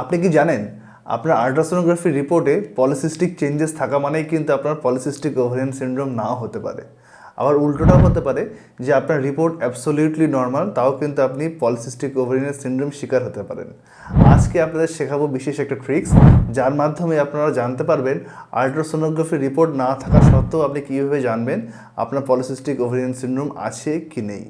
আপনি কি জানেন, আপনার আল্ট্রাসোনোগ্রাফি রিপোর্টে পলিসিস্টিক চেঞ্জেস থাকা মানেই কিন্তু আপনার পলিসিস্টিক ওভারিয়ান সিনড্রোম নাও হতে পারে। আবার উল্টোটাও হতে পারে যে আপনার রিপোর্ট অ্যাবসোলিউটলি নর্মাল, তাও কিন্তু আপনি পলিসিস্টিক ওভারিয়ান সিনড্রোম শিকার হতে পারেন। আজকে আপনাদের শেখাবো বিশেষ একটা ট্রিক্স যার মাধ্যমে আপনারা জানতে পারবেন আল্ট্রাসোনোগ্রাফি রিপোর্ট না থাকা সত্ত্বেও আপনি কীভাবে জানবেন আপনার পলিসিস্টিক ওভারিয়ান সিনড্রোম আছে কি নেই।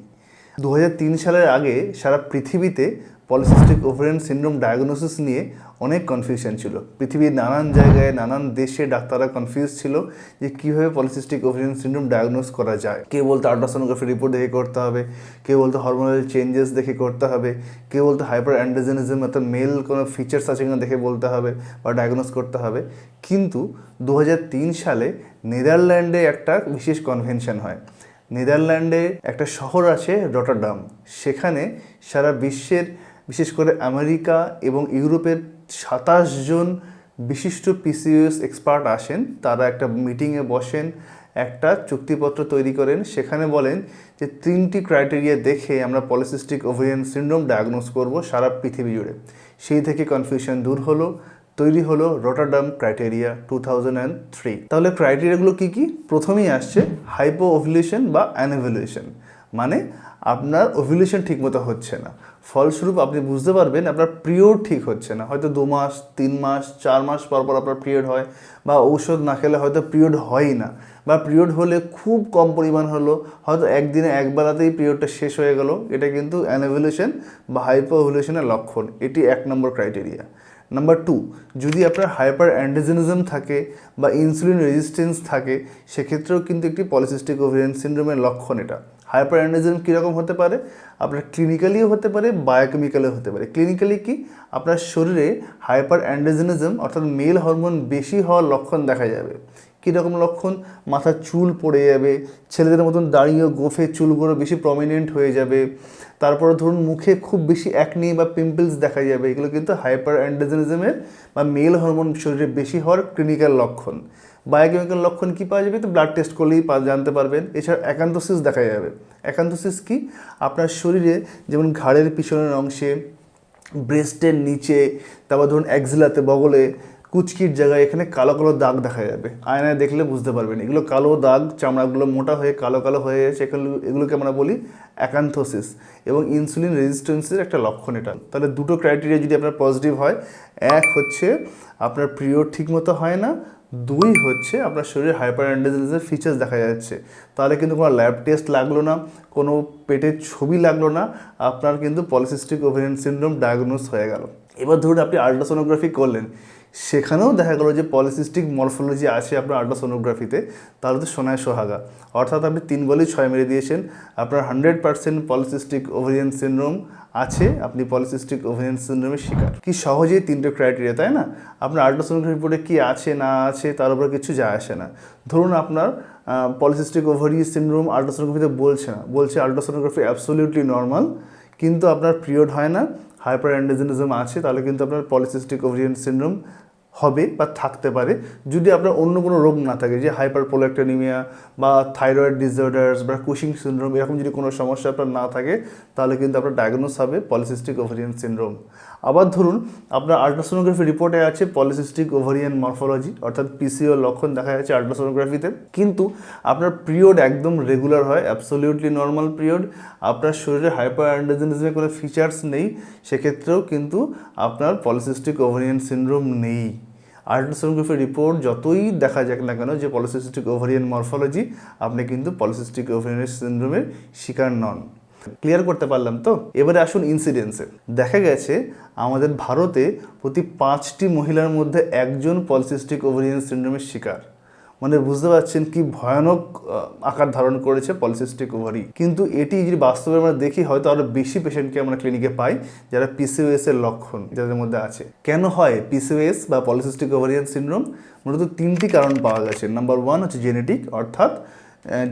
দু হাজার তিন সালের আগে সারা পৃথিবীতে পলিসিস্টিক ওভারিয়ান সিন্ড্রোম ডায়াগনোসিস নিয়ে অনেক কনফিউশন ছিল। পৃথিবীর নানান জায়গায় নানান দেশে ডাক্তাররা কনফিউজ ছিল যে কীভাবে পলিসিস্টিক ওভারিয়ান সিনড্রোম ডায়াগনোস করা যায়। কেউ বলতো আল্ট্রাসোনোগ্রাফি রিপোর্ট দেখে করতে হবে কেউ বলতো হরমোনাল চেঞ্জেস দেখে করতে হবে কেউ বলতো হাইপার অ্যান্ড্রোজেনিজম অর্থাৎ মেল কোনো ফিচার্স আছে কিনা দেখে বলতে হবে বা ডায়াগনোস করতে হবে। কিন্তু দু হাজার তিন সালে নেদারল্যান্ডে একটা বিশেষ কনভেনশন হয়। নেদারল্যান্ডে একটা শহর আছে রটারডাম। সেখানে সারা বিশ্বের বিশেষ করে আমেরিকা এবং ইউরোপের সাতাশ জন বিশিষ্ট পিসিএস এক্সপার্ট আসেন। তারা একটা মিটিংয়ে বসেন, একটা চুক্তিপত্র তৈরি করেন। সেখানে বলেন যে, তিনটি ক্রাইটেরিয়া দেখে আমরা পলিসিস্টিক ওভেরিয়ান সিন্ড্রোম ডায়াগনোস করব সারা পৃথিবী জুড়ে। সেই থেকে কনফিউশন দূর হলো, তৈরি হলো রোটাডাম ক্রাইটেরিয়া টু থ্রি। তাহলে ক্রাইটেরিয়াগুলো কী কী? প্রথমেই আসছে হাইপো ওভুলেশন বা অ্যানভুলেশন মানে আপনার ওভুলেশন ঠিকমতো হচ্ছে না। ফলস্বরূপ আপনি বুঝতে পারবেন আপনার পিরিয়ড ঠিক হচ্ছে না। হয়তো দু মাস, তিন মাস, চার মাস পর পর আপনার পিরিয়ড হয় বা ঔষধ না খেলে হয়তো পিরিয়ড হয়ই না। বা পিরিয়ড হলে খুব কম পরিমাণ হলো, হয়তো একদিনে একবেলাতেই পিরিয়ডটা শেষ হয়ে গেল। এটা কিন্তু অ্যানোভুলেশন বা হাইপোভুলেশনের লক্ষণ। এটি এক নম্বর ক্রাইটেরিয়া নাম্বার টু যদি আপনার হাইপার অ্যান্ডোজেনিজম থাকে বা ইনসুলিন রেজিস্ট্যান্স থাকে, সেক্ষেত্রেও কিন্তু একটি পলিসিস্টিক ওভেরিয়ান সিন্ড্রোমের লক্ষণ এটা। হাইপার অ্যান্ডোজেনিজম কীরকম হতে পারে? আপনার ক্লিনিক্যালিও হতে পারে বায়োকেমিক্যালিও হতে পারে। ক্লিনিক্যালি কি? আপনার শরীরে হাইপার অ্যান্ডোজেনিজম অর্থাৎ মেল হরমোন বেশি হওয়ার লক্ষণ দেখা যাবে। কীরকম লক্ষণ? মাথার চুল পড়ে যাবে, ছেলেদের মতন দাঁড়িয়ে গোফে চুলগুলো বেশি প্রমিনেন্ট হয়ে যাবে। তারপরে ধরুন মুখে খুব বেশি অ্যাকনি বা পিম্পলস দেখা যাবে, এগুলো কিন্তু হাইপার অ্যান্ডোজেনিজমের বা মেল হরমোন শরীরে বেশি হওয়ার ক্লিনিক্যাল লক্ষণ। বায়োকেমিক্যাল লক্ষণ কী পাওয়া যাবে? তো ব্লাড টেস্ট করলেই জানতে পারবেন। এছাড়া একান্তোসিস দেখা যাবে। একান্তোসিস কি? আপনার শরীরে যেমন ঘাড়ের পিছনের অংশে ব্রেস্টের নিচে, তারপর ধরুন একজিলাতে বগলে কুচকির জায়গায় এখানে কালো কালো দাগ দেখা যাবে। আয়নায় দেখলে বুঝতে পারবেন। এগুলো কালো দাগ, চামড়াগুলো মোটা হয়ে কালো কালো হয়ে এগুলো এগুলোকে আমরা বলি অ্যাকান্থোসিস এবং ইনসুলিন রেজিস্ট্যান্সের একটা লক্ষণ এটা। তাহলে দুটো ক্রাইটেরিয়া যদি আপনার পজিটিভ হয়, এক হচ্ছে আপনার পিরিয়ড ঠিকমতো হয় না, দুই হচ্ছে আপনার শরীরে হাইপার অ্যান্ডোজেনিসের ফিচার্স দেখা যাচ্ছে। তাহলে কিন্তু কোনো ল্যাব টেস্ট লাগল না, কোনো পেটের ছবি লাগল না, আপনার কিন্তু পলিসিস্টিক ওভেরিয়ান সিনড্রোম ডায়াগনোস হয়ে গেল। এবার ধরুন আপনি আল্ট্রাসোনোগ্রাফি করলেন, সেখানেও দেখা গেলো যে পলিসিস্টিক মরফোলজি আছে আপনার আল্ট্রাসোনোগ্রাফিতে তাহলে তো সোনায় সোহাগা। অর্থাৎ আপনি তিন বলেই ছয় মেরে দিয়েছেন, আপনার hundred percent polycystic ovarian syndrome আছে, আপনি পলিসিস্টিক ওভেরিয়ান সিনড্রোমের শিকার। কি সহজেই তিনটে ক্রাইটেরিয়া তাই না? আপনার আল্ট্রাসোনোগ্রাফি রিপোর্টে কী আছে, না আছে, তার উপর কিছু যায় আসে না। ধরুন আপনার পলিসিস্টিক ওভারি সিনড্রোম আল্ট্রাসোনোগ্রাফিতে বলছে না, বলছে আল্ট্রাসোনোগ্রাফি অ্যাবসোলিউটলি নর্মাল কিন্তু আপনার পিরিয়ড হয় না হাইপার অ্যান্ডেজেনিজম আছে তাহলে কিন্তু আপনার পলিসিস্টিক ওভারিয়ান সিনড্রোম হবে বা থাকতে পারে। যদি আপনার অন্য কোনো রোগ না থাকে, যে হাইপার পোল্যাক্টোনিমিয়া বা থাইরয়েড ডিসঅর্ডার্স বা কুশিং সিনড্রোম এরকম যদি কোনো সমস্যা আপনার না থাকে, তাহলে কিন্তু আপনার ডায়াগনোস হবে পলিসিস্টিক ওভারিয়ান সিনড্রোম আবার ধরুন, আপনার আল্ট্রাসোনোগ্রাফি রিপোর্টে আছে পলিসিস্টিক ওভারিয়ান মরফোলজি অর্থাৎ পিসিও লক্ষণ দেখা যাচ্ছে আল্ট্রাসোনোগ্রাফিতে কিন্তু আপনার পিরিয়ড একদম রেগুলার হয় অ্যাবসোলিউটলি নর্মাল পিরিয়ড আপনার শরীরে হাইপার অ্যান্ডোজেনিজমের কোনো ফিচার্স নেই, সেক্ষেত্রেও কিন্তু আপনার পলিসিস্টিক ওভারিয়ান সিনড্রোম নেই। আল্ট্রাসোনোগ্রাফি রিপোর্ট যতই দেখা যাক না কেন যে পলিসিস্টিক ওভারিয়ান মরফোলজি আপনি কিন্তু পলিসিস্টিক ওভারিয়ান সিন্ড্রোমের শিকার নন। ক্লিয়ার করতে পারলাম তো? এবারে আসুন ইনসিডেন্সে দেখা গেছে আমাদের ভারতে প্রতি পাঁচটি মহিলার মধ্যে একজন পলিসিস্টিক ওভারিয়ান সিনড্রোমের শিকার। মানে বুঝতে পারছেন কি ভয়ানক আকার ধারণ করেছে পলিসিস্টিক ওভারি কিন্তু এটি যদি বাস্তবে আমরা দেখি, হয়তো আরও বেশি পেশেন্টকে আমরা ক্লিনিকে পাই যারা পিসিওএস এর লক্ষণ যাদের মধ্যে আছে। কেন হয় পিসিওএস বা পলিসিস্টিক ওভারিয়ান সিনড্রোম মূলত তিনটি কারণ পাওয়া গেছে। নাম্বার ওয়ান হচ্ছে জেনেটিক অর্থাৎ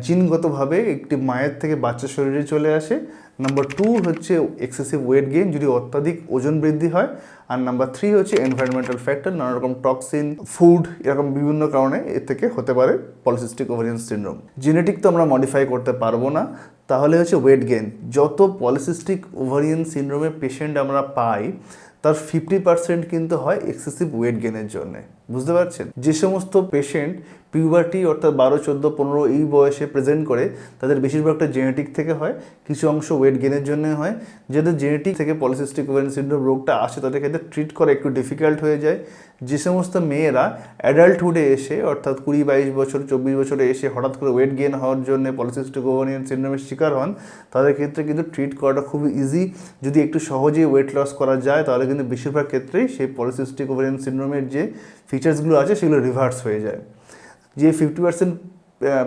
জিনগতভাবে একটি মায়ের থেকে বাচ্চা শরীরে চলে আসে। নাম্বার টু হচ্ছে এক্সেসিভ ওয়েট গেইন যদি অত্যাধিক ওজন বৃদ্ধি হয়। আর নাম্বার থ্রি হচ্ছে এনভায়রনমেন্টাল ফ্যাক্টর নানা রকম টক্সিন ফুড এরকম বিভিন্ন কারণে এর থেকে হতে পারে পলিসিস্টিক ওভারিয়ান সিনড্রোম জেনেটিক তো আমরা মডিফাই করতে পারব না। তাহলে হচ্ছে ওয়েট গেইন যত পলিসিস্টিক ওভারিয়ান সিনড্রোমের পেশেন্ট আমরা পাই, তার ফিফটি পার্সেন্ট কিন্তু হয় এক্সেসিভ ওয়েট গেনের জন্যে। বুঝতে পারছেন? যে সমস্ত পেশেন্ট পিউবার্টি অর্থাৎ বারো, চোদ্দ, পনেরো এই বয়সে প্রেজেন্ট করে, তাদের বেশিরভাগটা জেনেটিক থেকে হয়, কিছু অংশ ওয়েট গেনের জন্য হয়। যাদের জেনেটিক থেকে পলিসিস্টিক ওভেন সিন্ড্রোম রোগটা আসে, তাদের ক্ষেত্রে ট্রিট করা একটু ডিফিকাল্ট হয়ে যায়। যে সমস্ত মেয়েরা অ্যাডাল্টহুডে এসে, অর্থাৎ কুড়ি, বাইশ বছর, চব্বিশ বছরে এসে হঠাৎ করে ওয়েট গেন হওয়ার জন্য পলিসিস্টিক ওভারিয়ান সিন্ড্রোমের শিকার হন, তাদের ক্ষেত্রে কিন্তু ট্রিট করাটা খুবই ইজি যদি একটু সহজেই ওয়েট লস করা যায়, তাহলে কিন্তু বেশিরভাগ ক্ষেত্রেই সেই পলিসিস্টিক ওভারিয়ান সিন্ড্রোমের যে ফিচার্সগুলো আছে, সেগুলো রিভার্স হয়ে যায়। যে ফিফটি পার্সেন্ট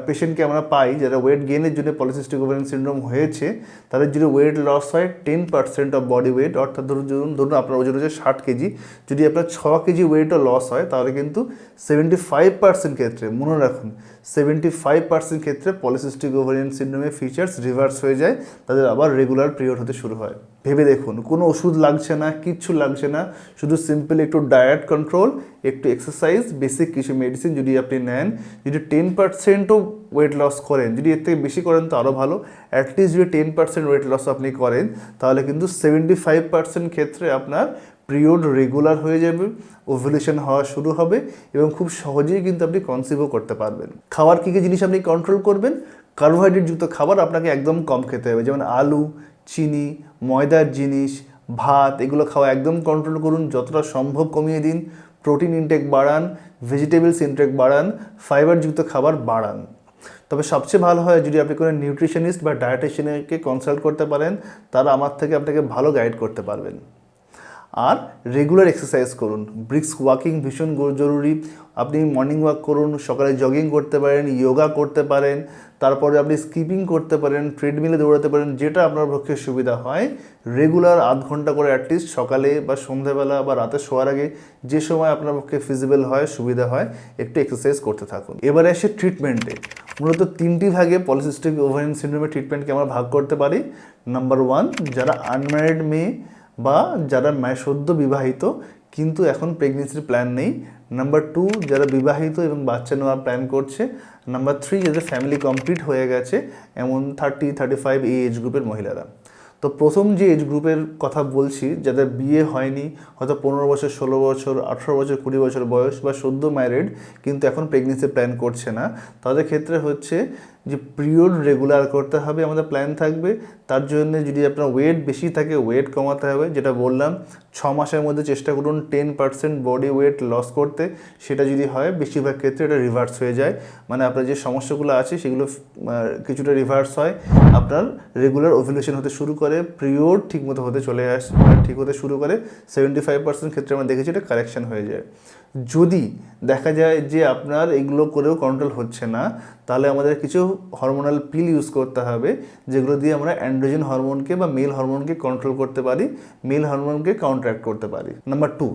পেশেন্টকে আমরা পাই যারা ওয়েট গেনের জন্য পলিসিস্টিক ওভারিয়ান সিন্ড্রোম হয়েছে, তাদের যদি ওয়েট লস হয় ten percent of body weight অর্থাৎ ধরুন ধরুন আপনার ওজন হচ্ছে ষাট কেজি। যদি আপনার ছ কেজি ওয়েটও লস হয়, তাহলে কিন্তু সেভেন্টি ফাইভ পার্সেন্ট ক্ষেত্রে, মনে রাখুন সেভেন্টি ফাইভ পার্সেন্ট ক্ষেত্রে পলিসিস্টিক ওভারিয়ান সিন্ড্রোমের ফিচার্স রিভার্স হয়ে যায়, তাদের আবার রেগুলার পিরিয়ড হতে শুরু হয়। ভেবে দেখুন, কোনো ওষুধ লাগছে না, কিচ্ছু লাগছে না, শুধু সিম্পল একটু ডায়েট কন্ট্রোল একটু এক্সারসাইজ বেসিক কিছু মেডিসিন যদি আপনি নেন, যদি টেন পার্সেন্টও ওয়েট লস করেন, যদি এর থেকে বেশি করেন তো আরও ভালো অ্যাটলিস্ট যদি টেন পার্সেন্ট ওয়েট লস আপনি করেন, তাহলে কিন্তু সেভেন্টি ফাইভ পার্সেন্ট ক্ষেত্রে আপনার পিরিয়ড রেগুলার হয়ে যাবে ওভুলেশন হওয়া শুরু হবে এবং খুব সহজেই কিন্তু আপনি কনসিভও করতে পারবেন। খাওয়ার কী কী জিনিস আপনি কন্ট্রোল করবেন? কার্বোহাইড্রেটযুক্ত খাবার আপনাকে একদম কম খেতে হবে, যেমন আলু চিনি, ময়দার জিনিস, ভাত, এগুলো খাওয়া একদম কন্ট্রোল করুন, যতটা সম্ভব কমিয়ে দিন প্রোটিন ইনটেক বাড়ান ভেজিটেবলস ইনটেক বাড়ান ফাইবারযুক্ত খাবার বাড়ান। তবে সবচেয়ে ভালো হয় যদি আপনি কোনো নিউট্রিশনিস্ট বা ডায়েটিশিয়ানকে কনসাল্ট করতে পারেন, তারা আমার থেকে আপনাকে ভালো গাইড করতে পারবেন। আর রেগুলার এক্সারসাইজ করুন ব্রিক্স ওয়াকিং ভীষণ জরুরি। আপনি মর্নিং ওয়াক করুন, সকালে জগিং করতে পারেন যোগা করতে পারেন তারপরে আপনি স্কিপিং করতে পারেন ট্রেডমিলে দৌড়াতে পারেন, যেটা আপনার পক্ষে সুবিধা হয়। রেগুলার আধ ঘণ্টা করে অ্যাটলিস্ট সকালে বা সন্ধ্যাবেলা বা রাতে শোয়ার আগে যে সময় আপনার পক্ষে ফিজিবল হয়, সুবিধা হয়, একটু এক্সারসাইজ করতে থাকুন। এবারে আসে ট্রিটমেন্টে মূলত তিনটি ভাগে পলিসিস্টিক ওভারিয়ান সিন্ড্রোমের ট্রিটমেন্টকে আমরা ভাগ করতে পারি। নাম্বার ওয়ান যারা আনম্যারিড মেয়ে বা যারা সদ্য বিবাহিত কিন্তু এখন প্রেগনেন্সির প্ল্যান নেই। নাম্বার টু যারা বিবাহিত এবং বাচ্চা নেওয়ার প্ল্যান করছে নাম্বার থ্রি যাদের ফ্যামিলি কমপ্লিট হয়ে গেছে, এমন থার্টি থার্টি ফাইভ এই এজ গ্রুপের মহিলারা। তো প্রথম যে এজ গ্রুপের কথা বলছি, যাদের বিয়ে হয়নি, হয়তো পনেরো বছর, ষোলো বছর, আঠেরো বছর, কুড়ি বছর বয়স বা সদ্য ম্যারিড কিন্তু এখন প্রেগনেন্সি প্ল্যান করছে না। তাদের ক্ষেত্রে হচ্ছে যে পিরিয়ড রেগুলার করতে হবে, আমাদের প্ল্যান থাকবে। তার জন্য যদি আপনার ওয়েট বেশি থাকে ওয়েট কমাতে হবে। যেটা বললাম, ছ মাসের মধ্যে চেষ্টা করুন ten percent body weight loss করতে। সেটা যদি হয়, বেশিরভাগ ক্ষেত্রে এটা রিভার্স হয়ে যায়। মানে আপনার যে সমস্যাগুলো আছে, সেগুলো কিছুটা রিভার্স হয়। আপনার রেগুলার ওভুলেশন হতে শুরু করে পিরিয়ড ঠিকমতো হতে চলে আসে, ঠিক হতে শুরু করে সেভেন্টি ফাইভ পার্সেন্ট ক্ষেত্রে আমরা দেখেছি এটা কারেকশন হয়ে যায়। যদি দেখা যায় যে আপনার এগুলো করেও কন্ট্রোল হচ্ছে না তাহলে আমাদের কিছু হরমোনাল পিল ইউজ করতে হবে, যেগুলো দিয়ে আমরা অ্যান্ড্রোজেন হরমোনকে বা মেল হরমোনকে কন্ট্রোল করতে পারি মেল হরমোনকে কাউন্ট্রাক্ট করতে পারি। নাম্বার টু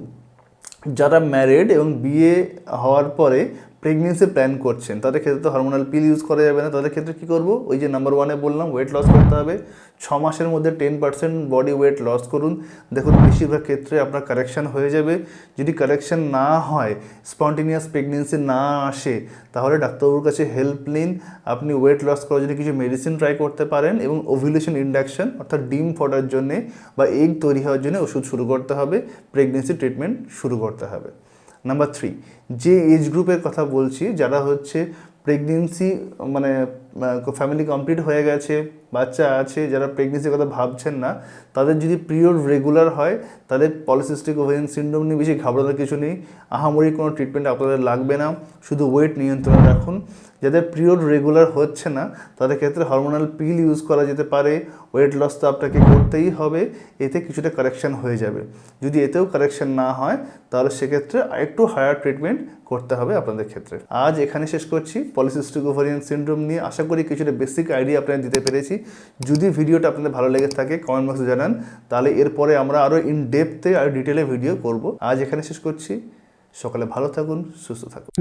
যারা ম্যারিড এবং বিয়ে হওয়ার পরে প্রেগনেন্সি প্ল্যান করছেন, তাদের ক্ষেত্রে তো হরমোনাল পিল ইউজ করা যাবে না, তাদের ক্ষেত্রে কী করব? ওই যে নাম্বার ওয়ানে বললাম ওয়েট লস করতে হবে। ছ মাসের মধ্যে ten percent body weight loss করুন। দেখুন, বেশিরভাগ ক্ষেত্রে আপনার কারেকশন হয়ে যাবে। যদি কারেকশন না হয় স্পন্টিনিয়াস প্রেগনেন্সি না আসে, তাহলে ডাক্তারবাবুর কাছে হেল্প নিন। আপনি ওয়েট লস করার জন্য কিছু মেডিসিন ট্রাই করতে পারেন এবং ওভিলেশন ইন্ডাকশন অর্থাৎ ডিম ফোটার জন্যে বা এগ তৈরি হওয়ার জন্য ওষুধ শুরু করতে হবে। প্রেগনেন্সি ট্রিটমেন্ট শুরু করতে হবে। নাম্বার থ্রি যে এজ গ্রুপের কথা বলছি যারা হচ্ছে প্রেগনেন্সি মানে ফ্যামিলি কমপ্লিট হয়ে গেছে, বাচ্চা আছে, যারা প্রেগনেন্সির কথা ভাবছেন না, তাদের যদি পিরিয়ড রেগুলার হয়, তাদের পলিসিস্টিক ওভেরিয়ান সিন্ড্রোম নিয়ে বেশি ঘাবড়ানোর কিছু নেই। আহামরি কোনো ট্রিটমেন্ট আপনাদের লাগবে না, শুধু ওয়েট নিয়ন্ত্রণে রাখুন। যাদের পিরিয়ড রেগুলার হচ্ছে না, তাদের ক্ষেত্রে হরমোনাল পিল ইউজ করা যেতে পারে। ওয়েট লস তো আপনাকে করতেই হবে, এতে কিছুটা কারেকশন হয়ে যাবে। যদি এতেও কারেকশান না হয়, তাহলে সেক্ষেত্রে একটু হায়ার ট্রিটমেন্ট করতে হবে আপনাদের ক্ষেত্রে। আজ এখানে শেষ করছি। পলিসিস্টিক ওভারিয়ান সিন্ড্রোম নিয়ে আশা করি কিছুটা বেসিক আইডিয়া আপনাদের দিতে পেরেছি। যদি ভিডিওটা আপনাদের ভালো লেগে থাকে কমেন্ট বক্সে জানান। তাহলে এরপরে আমরা আরও ইন ডেপথে আর ডিটেলে ভিডিও করব। আজ এখানে শেষ করছি। সকালে ভালো থাকুন, সুস্থ থাকুন.